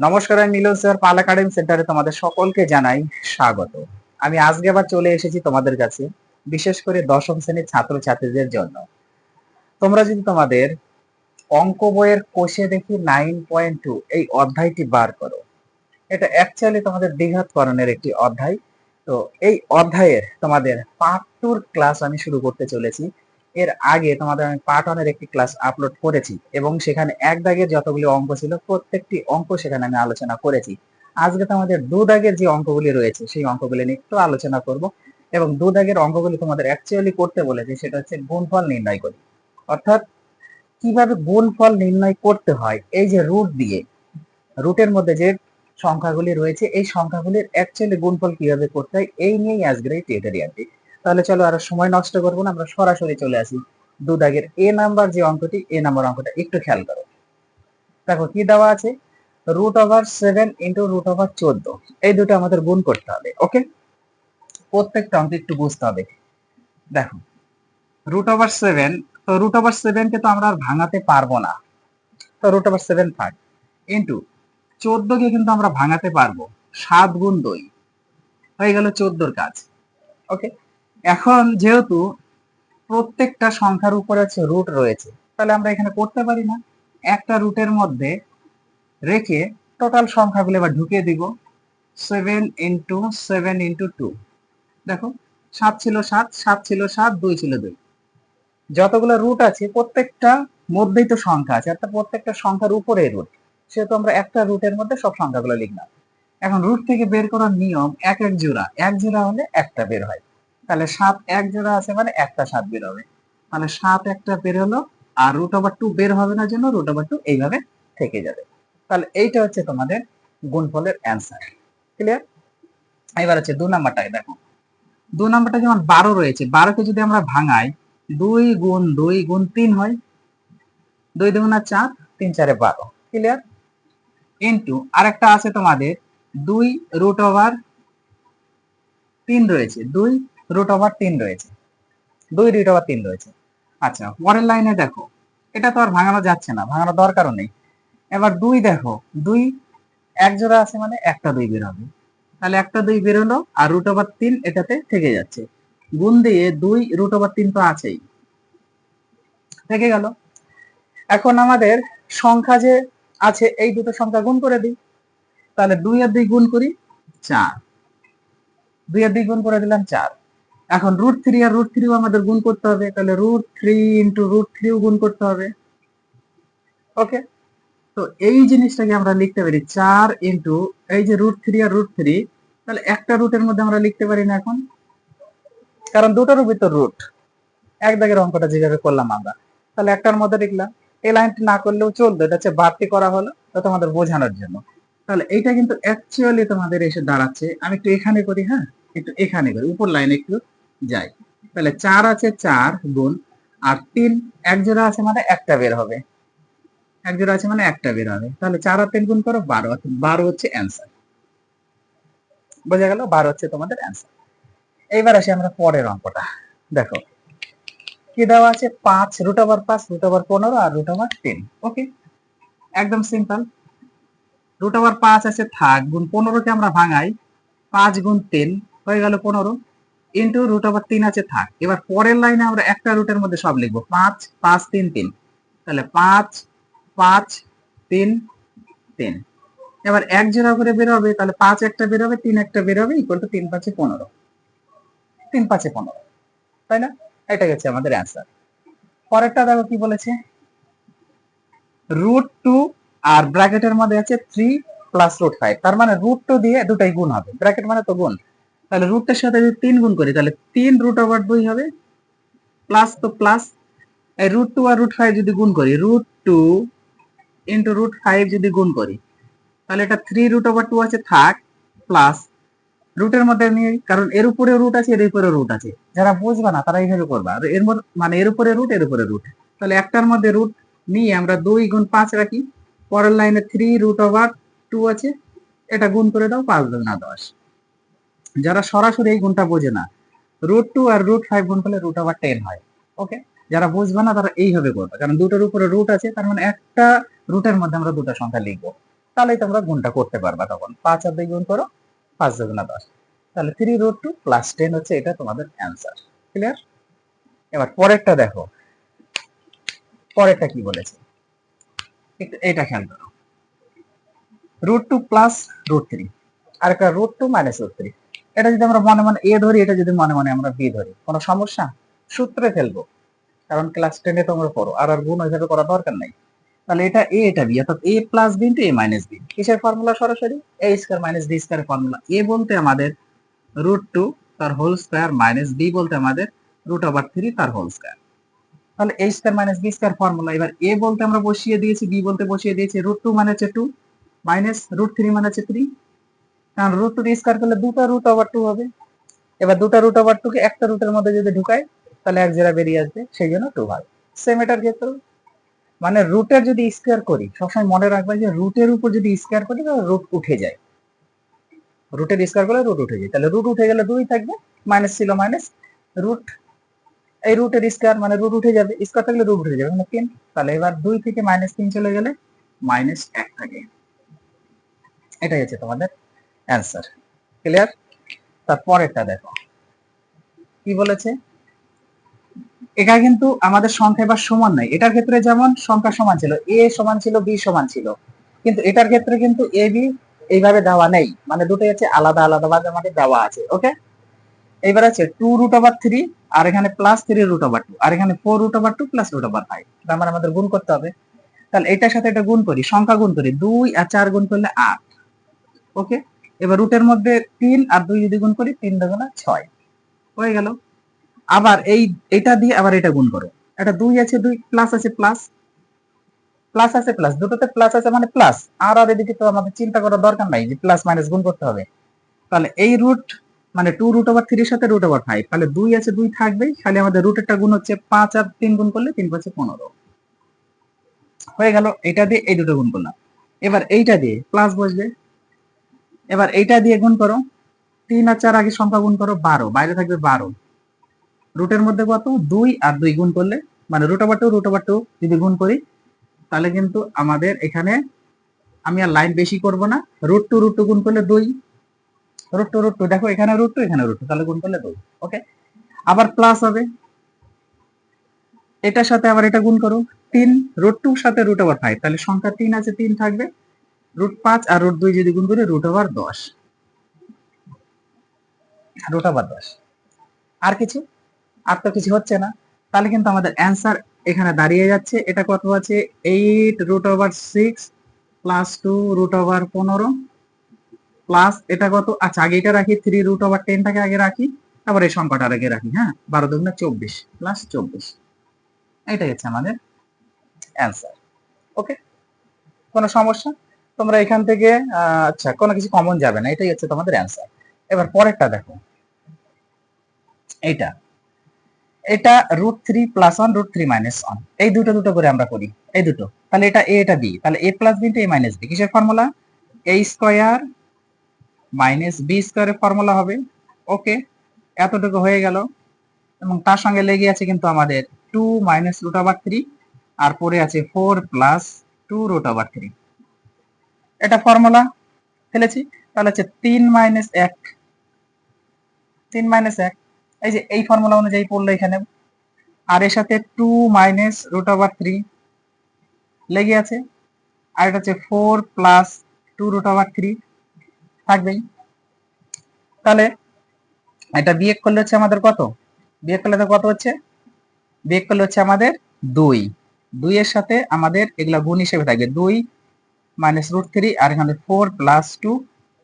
নমস্কার, আমি মিলন স্যার, পাল একাডেমি সেন্টারে তোমাদের সকলকে জানাই স্বাগত। আমি আজকে আবার চলে এসেছি তোমাদের কাছে, বিশেষ করে দশম শ্রেণির ছাত্র ছাত্রীদের জন্য। তোমরা যদি তোমাদের অঙ্ক বইয়ের কোষে দেখি নাইন পয়েন্ট টু এই অধ্যায়টি বার করো। এটা অ্যাকচুয়ালি তোমাদের দ্বিঘাতকরণের একটি অধ্যায়। তো এই অধ্যায়ের তোমাদের পার্ট টুর ক্লাস আমি শুরু করতে চলেছি। এর আগে তোমাদের আমি পার্ট একটি ক্লাস আপলোড করেছি এবং সেখানে এক দাগের যতগুলি অঙ্ক ছিল, প্রত্যেকটি অঙ্ক সেখানে আমি আলোচনা করেছি। আজকে তোমাদের দু দাগের যে অঙ্কগুলি রয়েছে, সেই অঙ্কগুলি নিয়ে একটু আলোচনা করব এবং দু দাগের অঙ্কগুলি তোমাদের অ্যাকচুয়ালি করতে বলেছি, সেটা হচ্ছে গুণফল নির্ণয় করি। অর্থাৎ কীভাবে গুণফল নির্ণয় করতে হয়, এই যে রুট দিয়ে রুটের মধ্যে যে সংখ্যাগুলি রয়েছে, এই সংখ্যাগুলির অ্যাকচুয়ালি গুণফল কীভাবে করতে হয়, এই নিয়েই আজকের এই টিউটোরিয়ালটি তাহলে চলো আর সময় নষ্ট করব না, আমরা সরাসরি চলে আসি দু দাগের এ নাম্বার যে অঙ্কটি, এ নাম্বার অঙ্কটা একটু খেয়াল করো। দেখো কি দেওয়া আছে? Root over seven into root over চোদ্দ। এই দুটো আমাদের গুণ করতে হবে ওকে প্রত্যেকটা অঙ্ক একটু বুঝতে হবে। দেখো রুট ওভার সেভেন তো রুট ওভার সেভেনকে তো আমরা আর ভাঙাতে পারব না। তো রুট ওভার সেভেন থাক ইন্টু চোদ্দকে কিন্তু আমরা ভাঙাতে পারব। সাত গুণ দুই। হয়ে গেল চোদ্দোর কাজ ওকে এখন যেহেতু প্রত্যেকটা সংখ্যার উপরে আছে রুট রয়েছে, তাহলে আমরা এখানে করতে পারি না। একটা রুটের মধ্যে রেখে টোটাল সংখ্যাগুলো এবার ঢুকিয়ে দিব। Seven into seven into two দেখো, সাত ছিল সাত সাত ছিল সাত, দুই ছিল দুই। যতগুলো রুট আছে, প্রত্যেকটা মধ্যেই তো সংখ্যা আছে, অর্থাৎ প্রত্যেকটা সংখ্যার উপরে রুট সেহেতু আমরা একটা রুটের মধ্যে সব সংখ্যাগুলো লিখলাম। এখন রুট থেকে বের করার নিয়ম এক এক জোড়া। এক জোড়া হলে একটা বের হয়। তাহলে সাত এক জোড়া আছে মানে একটা সাত বের হবে। তাহলে সাত একটা বের হলো আর রুট ওভার টু বের হবে না জন্য রুট ওভার টু এইভাবে থেকে যাবে। তাহলে এইটা হচ্ছে তোমাদের গুণফলের অ্যান্সার ক্লিয়ার এবার হচ্ছে দু নাম্বারটায় দেখো। দু নাম্বারটা যেমন বারো রয়েছে, বারোকে যদি আমরা ভাঙাই, দুই গুণ দুই গুণ তিন হয়, দুই দুগুণা চার, তিন চারে বারো। ক্লিয়ার ইন্টু আরেকটা আছে তোমাদের, দুই রুট ওভার তিন রয়েছে, দুই রুট ওভার তিন রয়েছে। দুই রুট ওভার তিন রয়েছে। আচ্ছা পরের লাইনে দেখো। এটা তো আর ভাঙানো যাচ্ছে না ভাঙানোর দরকারও নেই। এবার দুই দেখো, দুই এক জোড়া আছে মানে একটা দুই বের হবে। তাহলে একটা দুই বের হলো আর রুট ওভার তিন এটাতে থেকে যাচ্ছে। গুণ দিয়ে দুই রুট ওভার তিন তো আছেই। থেকে গেল। এখন আমাদের সংখ্যা যে আছে, এই দুটো সংখ্যা গুণ করে দিই। তাহলে দুই আর দুই গুণ করি চার। দুই আর দুই গুণ করে দিলাম চার। এখন রুট থ্রি আর রুট থ্রিও আমাদের গুণ করতে হবে, তাহলে রুট থ্রি ইন্টু রুট থ্রিও গুণ করতে হবে। ওকে তো এই জিনিসটাকে আমরা লিখতে পারি চার ইন্টু এই যে রুট থ্রি আর রুট থ্রি তাহলে একটা রুটের মধ্যে আমরা লিখতে পারি না এখন। কারণ দুটোর ভিতর রুট এক দাগের অঙ্কটা যেভাবে করলাম আমরা। তাহলে একটার মধ্যে লিখলাম, এই লাইনটি না করলেও চলতো, এটা হচ্ছে বাড়তি করা হলো তোমাদের বোঝানোর জন্য। তাহলে এইটা কিন্তু অ্যাকচুয়ালি তোমাদের এসে দাঁড়াচ্ছে, আমি একটু এখানে করি হ্যাঁ? একটু এখানে করি, উপর লাইনে একটু যাই। তাহলে চার আছে চার গুণ, আর তিন এক জোড়া আছে মানে একটা বের হবে। এক জোড়া আছে মানে একটা বের হবে। তাহলে চার আর তিন গুণ করো, বারো বারো হচ্ছে অ্যান্সার বোঝা গেল? বারো হচ্ছে তোমাদের অ্যান্সার এইবার আসি আমরা পরের অঙ্কটা। দেখো, কি দেওয়া আছে? পাঁচ রুট ওভার পাঁচ রুট ওভার পনেরো আর রুট ওভার তিন। ওকে একদম সিম্পল রুট ওভার পাঁচ আছে থাক, গুণ পনেরোকে আমরা ভাঙাই, পাঁচ গুণ তিন, হয়ে গেল পনেরো। ইন্টু রুট ওভার তিন আছে, থাক। এবার পরের লাইনে আমরা একটা রুটের মধ্যে সব লিখব। পাঁচ পাঁচ, তিন তিন। তাহলে পাঁচ পাঁচ, তিন তিন। এবার এক জোড়া করে বেরোবে তাহলে পাঁচ একটা বেরোবে তিন একটা বেরোবে ইকুয়াল টু তিন পাঁচে পনেরো। তিন পাঁচে পনেরো। তাই না? এটা গেছে আমাদের অ্যান্সার পরেরটা দেখো কি বলেছে? রুট টু আর ব্র্যাকেটের মধ্যে আছে থ্রি প্লাস রুট ফাইভ তার মানে রুট টু দিয়ে দুটাই গুণ হবে। ব্র্যাকেট মানে তো গুণ। তাহলে রুটের সাথে যদি তিন গুণ করি, তাহলে তিন রুট ওভার দুই হবে প্লাস তো প্লাস এই রুট টু আর রুট ফাইভ যদি গুণ করি root two into root five যদি গুণ করি, তাহলে এটা থ্রি রুট ওভার টু আছে, থাক প্লাস রুটের মধ্যে নিয়ে, কারণ এর উপরে রুট আছে, এর উপরে রুট আছে। যারা বুঝবে না, তারা এইভাবে করবে। আর এর মধ্যে মানে এর উপরে রুট এর উপরে রুট তাহলে একটার মধ্যে রুট নিয়ে আমরা দুই গুণ পাঁচ রাখি। পরের লাইনে থ্রি রুট ওভার টু আছে, এটা গুণ করে দাও, পাঁচ না দশ। যারা সরাসরি এই গুণটা বোঝে না রুট টু আর রুট ফাইভ গুণ করলে রুট আবার টেন হয় ওকে যারা বুঝবে না তারা এইভাবে করবে, কারণ দুটোর উপরে রুট আছে, তার মানে একটা রুটের মধ্যে আমরা দুটো সংখ্যা লিখব তাহলে তোমরা গুণটা করতে পারবা তখন। পাঁচ আর দুই গুণ করো, পাঁচ দুগুণা দশ। তাহলে three root two plus ten হচ্ছে এটা তোমাদের অ্যান্সার ক্লিয়ার এবার পরেরটা দেখো, পরেরটা কি বলেছে? এটা খেয়াল করো। Root two plus root three আর একটা root two minus root three এটা যদি আমরা মনে মনে এ ধরি, এটা যদি মনে মনে আমরা বি ধরি, কোনো সমস্যা? সূত্রে ফেলব। কারণ ক্লাস টেনে তোমরা পড়ো, আর আর গুণ ওইভাবে করার দরকার নাই। তাহলে এটা এ এটা বি অর্থাৎ A plus B into A minus B কিসের ফর্মুলা সরাসরি? A square minus B square formula A বলতে আমাদের রুট টু তার হোল স্কোয়ার মাইনাস বি বলতে আমাদের রুট ওভার থ্রি তার হোল স্কোয়ার তাহলে A square minus B square formula এবার এ বলতে আমরা বসিয়ে দিয়েছি বি বলতে বসিয়ে দিয়েছি রুট টু মানে হচ্ছে টু মাইনাস রুট থ্রি মানে হচ্ছে থ্রি কারণ রুট টু স্কোয়ার করলে দুটো রুট ওভার টু হবে। এবার দুটো রুট ওভার টু কে একটা রুটের মধ্যে যদি ঢুকায় তাহলে এক জোড়া বেরিয়ে আসবে, সেই জন্য টু হয় সেম এটার ক্ষেত্রে। মানে রুটের যদি স্কোয়ার করি, সবসময় মনে রাখবেন যে রুটের উপর যদি স্কোয়ার করি, তাহলে রুট উঠে যায়। রুটের স্কোয়ার করলে রুট উঠে যায়। তাহলে রুট উঠে গেলে দুই থাকবে মাইনাস ছিল মাইনাস রুট এই রুটের স্কোয়ার মানে রুট উঠে যাবে। স্কোয়ার থাকলে রুট উঠে যাবে মানে তিন তাহলে এবার দুই থেকে মাইনাস তিন চলে গেলে মাইনাস এক থাকে। এটাই হচ্ছে তোমাদের অ্যান্সার। ক্লিয়ার? তারপরেরটা দেখো। কি বলেছে? এটা কিন্তু আমাদের সংখ্যা এবার সমান নাই। এটার ক্ষেত্রে যেমন সংখ্যা সমান ছিল, এ সমান ছিল, বি সমান ছিল। কিন্তু এটার ক্ষেত্রে কিন্তু এ, বি এইভাবে দেওয়া নেই। মানে দুটোই হচ্ছে আলাদা আলাদা ভাবে আমাদের দেওয়া আছে, ওকে? এইবার আছে টু রুট ওভার থ্রি, আর এখানে plus three root over two, আর এখানে four root over two plus root over five. তার মানে আমাদের গুণ করতে হবে। তাহলে এটার সাথে এটা গুণ করি, সংখ্যা গুণ করি, দুই আর চার গুণ করলে আট, ওকে? এবার রুটের মধ্যে তিন আর দুই যদি গুণ করি, তিন দুগুণা ছয়। হয়ে গেল। আবার এই, এটা দিয়ে আবার এটা গুণ করো। এটা দুই আছে, দুই প্লাস আছে প্লাস প্লাস আছে প্লাস দুটোতে প্লাস আছে মানে প্লাস আর আর এদিকে তো আমাদের চিন্তা করার দরকার নাই যে প্লাস মাইনাস গুণ করতে হবে। তাহলে এই রুট মানে টু রুট ওভার থ্রির সাথে রুট ওভার ফাইভ তাহলে দুই আছে, দুই থাকবেই। খালি আমাদের রুটেরটা গুণ হচ্ছে পাঁচ আর তিন গুণ করলে তিন পাঁচে পনেরো। হয়ে গেল। এটা দিয়ে এই দুটো গুণ করলাম। এবার এইটা দিয়ে প্লাস বসবে। এবার এইটা দিয়ে গুণ করো। তিন আর চার আগে সংখ্যা গুণ করো বারো, বাইরে থাকবে বারো। রুটের মধ্যে কত? দুই আর দুই গুণ করলে মানে root over two root over two যদি গুণ করি, তাহলে কিন্তু আমাদের এখানে আমি আর লাইন বেশি করব না। রুট টু রুট টু গুণ করলে দুই। রুট টু রুট টু দেখো এখানে রুট টু এখানে রুট টু তাহলে গুণ করলে দুই ওকে আবার প্লাস হবে। এটার সাথে আবার এটা গুণ করো, তিন রুট টুর সাথে রুট ওভার ফাইভ তাহলে সংখ্যা তিন আছে, তিন থাকবে। রুট পাঁচ আর রুট দুই যদি গুণ করি রুট ওভার দশ। রুট ওভার দশ। আর কিছু? আর তো কিছু হচ্ছে না। তাহলে কিন্তু আমাদের অ্যান্সার এখানে দাঁড়িয়ে যাচ্ছে। এটা কত আছে? Eight root over six plus two root over পনেরো প্লাস এটা কত? আচ্ছা আগে এটা রাখি থ্রি রুট ওভার টেনটাকে আগে রাখি, তারপর এই সংখ্যাটা আগে রাখি হ্যাঁ? বারো দুগুণে চব্বিশ প্লাস চব্বিশ। এটাই হচ্ছে আমাদের অ্যান্সার ওকে কোনো সমস্যা? তোমরা এখান থেকে আচ্ছা কোনো কিছু কমন যাবে না, এটাই হচ্ছে তোমাদের অ্যান্সার এবার পরেরটা দেখো। এইটা। এটা root three plus one root three minus one এই দুটো দুটো করে আমরা করি। এই দুটো। তাহলে এটা এ এটা বি তাহলে A plus B A minus B কিসের formula A square minus B স্কোয়ারের ফর্মুলা হবে। ওকে এতটুকু হয়ে গেল। এবং তার সঙ্গে লেগে আছে কিন্তু আমাদের two minus root over three আর পরে আছে four plus two root over three এটা ফর্মুলা ফেলেছি। তাহলে হচ্ছে তিন মাইনাস এক। তিন মাইনাস এক। এই যে এই ফর্মুলা অনুযায়ী পড়ল এখানে। আর এর সাথে two minus root over three লেগে আছে। আর এটা হচ্ছে four plus two root over three থাকবেই। তাহলে এটা বিয়োগ করলে হচ্ছে আমাদের কত? বিয়োগ করলে তো কত হচ্ছে? বিয়োগ করলে হচ্ছে আমাদের দুই। দুইয়ের সাথে আমাদের এগুলা গুণ হিসেবে থাকবে। দুই মাইনাস রুট থ্রি আর এখানে four plus two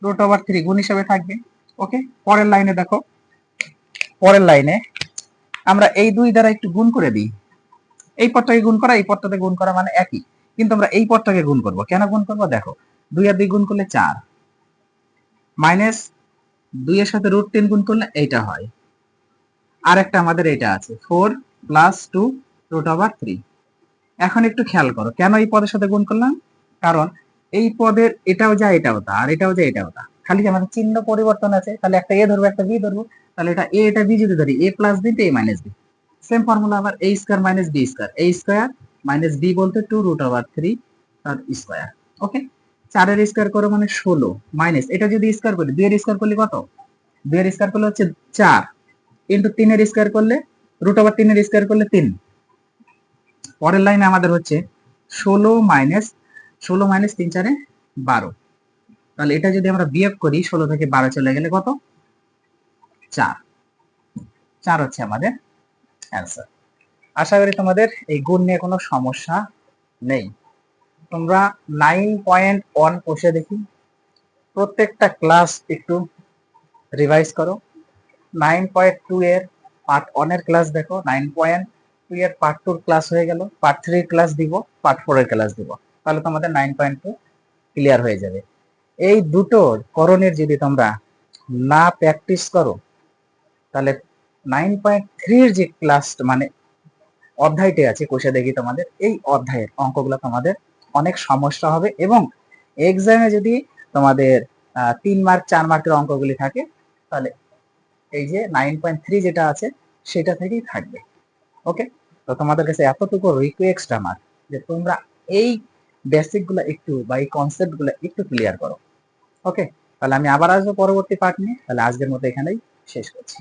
root over three গুণ হিসেবে থাকবে। ওকে পরের লাইনে দেখো। পরের লাইনে আমরা এই দুই দ্বারা একটু গুণ করে দিই। এই পদটাকে গুণ করা, এই পদটাতে গুণ করা মানে একই। কিন্তু আমরা এই পদটাকে গুণ করব। কেন গুণ করব? দেখো, দুই আর দুই গুণ করলে চার। মাইনাস দুই এর সাথে রুট টেন গুণ করলে এইটা হয়। আর একটা আমাদের এটা আছে। Four plus two root over three এখন একটু খেয়াল করো, কেন এই পদের সাথে গুণ করলাম? কারণ এই পদের এটাও যা, এটাও তা, আর এটাও যা, এটাও তা। খালি আমাদের চিহ্ন পরিবর্তন আছে, তাহলে একটা এ ধরবো, একটা বি ধরবো, তাহলে এটা এ, এটা বি যদি ধরি, এ প্লাস বি তো A minus B same formula আবার A square minus B square A square minus B বলতে টু রুট ওভার থ্রি তার স্কোয়ার ওকে চারের স্কোয়ার করো মানে ষোলো মাইনাস এটা যদি স্কোয়ার করি, দুইয়ের স্কোয়ার করলে কত? দুইয়ের স্কোয়ার করলে হচ্ছে চার ইন্টু তিনের স্কোয়ার করলে রুট ওভার তিনের স্কোয়ার করলে তিন। পরের লাইনে আমাদের হচ্ছে ষোলো মাইনাস ষোলো মাইনাস তিন চারে বারো। তাহলে এটা যদি আমরা বিয়োগ করি, ষোলো থেকে বারো চলে গেলে কত? চার। চার হচ্ছে আমাদের অ্যান্সার আশা করি তোমাদের এই গুণ নিয়ে কোনো সমস্যা নেই। তোমরা নাইন পয়েন্ট ওয়ান বসে দেখি। প্রত্যেকটা ক্লাস একটু রিভাইজ করো। নাইন পয়েন্ট টু এর পার্ট ওয়ানের ক্লাস দেখো। নাইন পয়েন্ট টু এর পার্ট টুর ক্লাস হয়ে গেল। পার্ট থ্রির ক্লাস দিব পার্ট ফোর এর ক্লাস দিব। তাহলে তোমাদের নাইন পয়েন্ট টু ক্লিয়ার হয়ে যাবে। এই দুটোর করণের যদি তোমরা না প্র্যাকটিস করো, তাহলে নাইন পয়েন্ট থ্রির যে ক্লাস মানে অধ্যায়টি আছে, কোষে দেখি তোমাদের, এই অধ্যায়ের অঙ্কগুলো তোমাদের অনেক সমস্যা হবে এবং এক্সামে যদি তোমাদের তিন মার্ক চার মার্কের অঙ্কগুলি থাকে, তাহলে এই যে নাইন পয়েন্ট থ্রি যেটা আছে, সেটা থেকেই থাকবে। ওকে তো তোমাদের কাছে এতটুকু রিকোয়েস্ট আমার যে তোমরা এই বেসিকগুলা একটু বা এই কনসেপ্টগুলা একটু ক্লিয়ার করো। ওকে তাহলে আমি আবার আসব পরবর্তী পার্ট নিয়ে। তাহলে আজকের মতো এখানেই শেষ করছি।